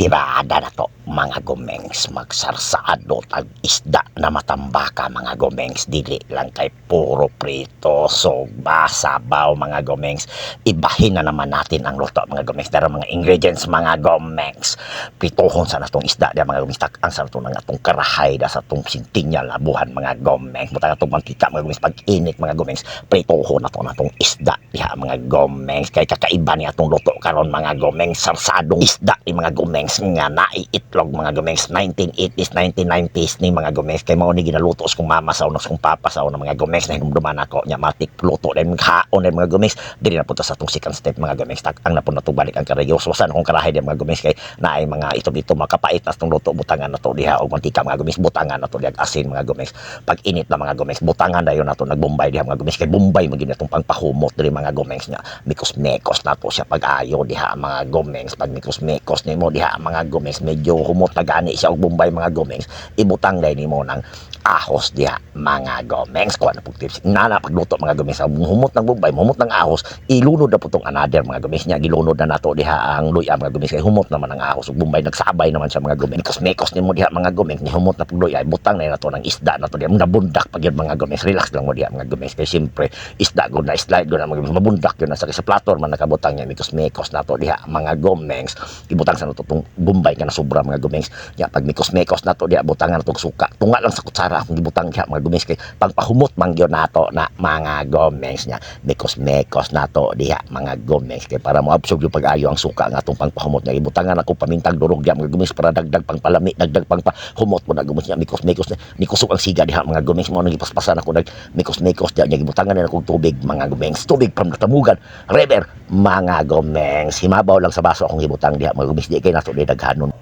Tirada na to, mga gumengs, magsarsado tag isda na matambaka, mga gumengs, dili lang kay puro prito, sogba, sabaw, mga gumengs. Ibahin na naman natin ang luto, mga gumengs, dara mga ingredients, mga gumengs. Pituhon sa natong isda, da mga gumengs, takang sa natong atong karahay, da sa atong sintinyal labuhan, mga gumengs. Butang atong mantika, mga gumengs, pag init, mga gumengs, prituhon na to natong isda, diha, mga gumengs. Kay kakaiba ni atong luto karon mga gumengs, sarsadong isda ni mga gumengs nga naiitlog mga gumengs 1980s 1990s ni mga gumengs kay mao ni ginaluto kong mama sa unos kong papa sa unang mga gumengs na hinumduman ako. Nya matik luto din haon din mga gumengs dili na punta sa atong second step mga gumengs tak ang napun natong balik ang karayos. Wasan akong karahay din mga gumengs kay naay mga ito dito makapait as tong luto butangan nato diha og mantika mga gumengs butangan nato diha asin mga gumengs pag init na mga gumengs butangan dayon nato nagbombay diha mga gumengs kay bombay magin natong pangpahumot diri mga gumengs nya. Mikos mekos nato siya pag ayo diha mga gumengs pag mikos mekos nimo diha mga gumengs medyo humot na gani siya og bombay mga gumengs ibutang dai nimo ng ahos diha mga gumengs kuha na pug tips nana pagluto mga gumengs ang humot ng bombay humot ng ahos ilunod na putong another mga gumengs nya gilunod na nato diha ang luya mga gumengs kay humot naman ang ahos ug bombay nagsabay naman siya mga gumengs mikos mekos nimo diha mga gumengs ni humot na pug luya butang na nato ng isda nato diha nabundak pag yun mga gumengs relax lang mo diha mga gumengs kay siyempre isda gud na slide gud na mga mabundak yun na sa plator man nakabutang niya mikos mekos nato diha mga gumengs ibutang sa nato tong bombay ka na sobra mga gumengs ya pag mikos mekos nato diha butangan natong suka. Tunga lang sa kutsara akong gibutang diha mga gumengs kay pangpahumot man gyud nato na mga gumengs nya mikos mekos nato diha mga gumengs kay para moabsorb yung pag-ayo ang suka nga atong pangpahumot nya ibutangan ako pamintang durog diha mga gumengs para dagdag pangpalami dagdag pangpahumot mo na gumengs nya mikos mekos na nikusok ang siga diha mga gumengs mo nang ipaspasan ako nag mikos mekos diha nya gibutangan na akong tubig mga gumengs tubig from natamugan. River mga gumengs himabaw lang sa baso akong gibutang diha mga gumengs di kay nato di daghanon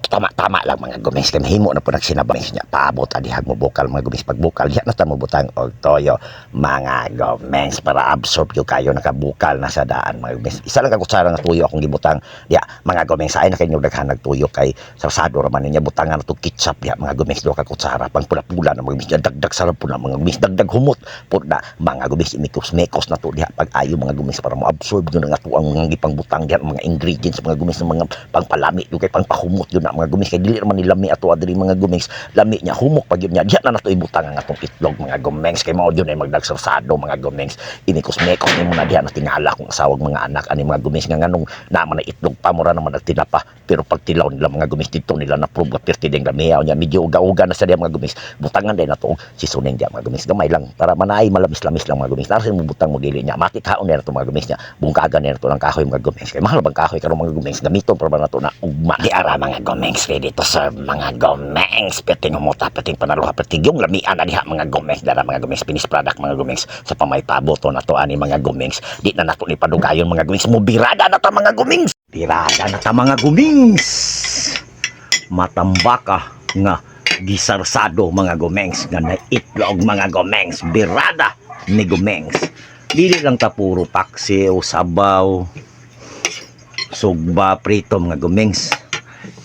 tama-tama lang mga gumengs kay mahimo na po nagsinabang niya paabot adihag mo bukal mga gumengs pag bukal diha na mo butang og toyo mga gumengs para absorb yung kayo nakabukal na sa daan mga gumengs isa lang ka kutsara nga tuyo akong gibutang diha mga gumengs ay na kayo daghan nagtuyo kay sarsado raman niya butangan to ketchup diha mga gumengs do ka kutsara pang pula-pula na mga Diha, dagdag sarap po na mga gumengs dagdag humot po na mga gumengs mikos mekos na to diha pag ayo mga gumengs para mo-absorb yun nga to ang mga gipang butang diha mga ingredients mga gumengs ng mga pangpalami yung kay pangpahumot yun na mga gumengs kay dili naman ni lami ato adiri mga gumengs lami niya humok pag yun niya. Diha na nato ibutang ang atong itlog mga gumengs kay mao yun ay magdagsarsado mga gumengs inikos mekos ni mo na diha na tingala kung asawag mga anak ani mga gumengs nga nganong naman na itlog pa mura naman nagtinapa pero pag tilaw nila mga gumengs dito nila na prove nga perti ding lamiyaw niya. Medyo uga-uga na sa diha mga gumengs butangan din nato sisunin diha mga gumengs gamay lang para manay malamis-lamis lang mga gumengs narasin mo butang mo dili niya. Matik haon na nato mga gumengs niya. Bungkagan na nato ng kahoy mga gumengs kay mahal bang kahoy karon mga gumengs gamiton para ba nato na ugma. Di ara mga gumengs kay dito sa mga gumengs peting humota peting panaluha peting yung lamian na diha mga gumengs dara mga gumengs finished product mga gumengs sa pamaytabo to na to ani mga gumengs di na nato ni padugayon mga gumengs mo birada na ta mga gumengs birada na ta mga gumengs matambaka nga gisarsado mga gumengs nga naitlog mga gumengs birada ni gumengs dili lang ta puro paksiw sabaw sugba prito mga gumengs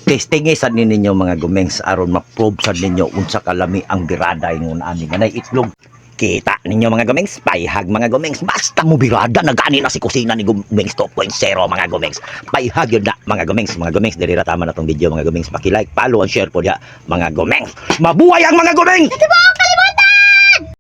testing sad ni ninyo mga gumengs. Aron ma-probe sad ninyo unsa kalami ang birada ingon ani. Nga naitlog. Kita ninyo mga gumengs, paihag mga gumengs, basta mo birada, nagani na si kusina ni gumengs. 2.0 mga gumengs. Paihag yun na mga gumengs, mga gumengs, diri ra tama na tong video mga gumengs, paki-like, follow, and share po diha mga gumengs. Mabuhay ang mga gumengs!